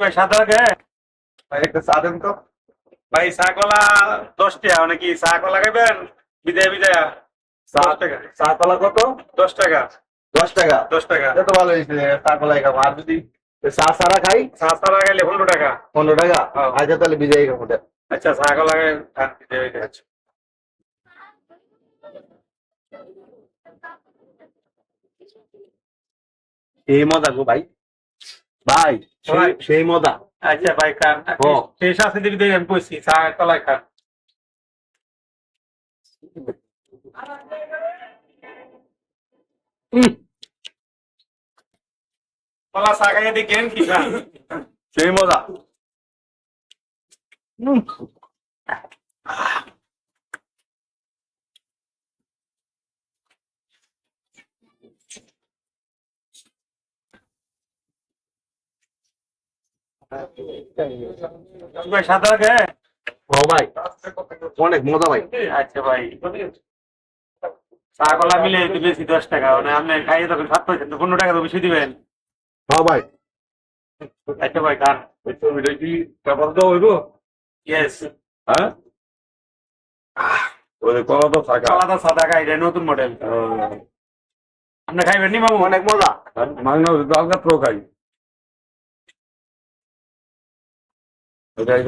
ভাই সাদা ভাই একটা চা তো ভাই চা কলা দশ টাকা মানে কি চা কলা খাইবেন বিদায় বিদায় চা টাকা কত দশ টাকা দশ টাকা দশ টাকা হয়েছে চা কলাই খাব আর যদি চা সারা খাই চা ছাড়া গেলে পনেরো টাকা পনেরো টাকা। আচ্ছা তাহলে বিজয়ী খাব। আচ্ছা চা কলা খান বিদায় বিদায় মজা গো ভাই ভাই সেই- মজা। আচ্ছা ভাই খান। শেষ আছে দিবি আমি কইছি চা কলা খান। কলা চা খাইয়ে দেখেন কি খান। সেই মজা। ভাই সাদা কে ও ভাই অনেক মজা ভাই। আচ্ছা ভাই চা কলা মিলে বেশি দশ টাকা মানে আপনি খাইয়ে তখন সাত পয়সা তো পনেরো টাকা তো বেশি দিবেন। হ্যাঁ ভাই। আচ্ছা ভাই খান এটা কি ব্যাপার তো হইব? ইয়েস হ্যাঁ? ওই কলা তো সাদা খাই নতুন মডেল আপনি খাইবেন নি মামু? অনেক মজা। মাংনা আলগা খাই। Okay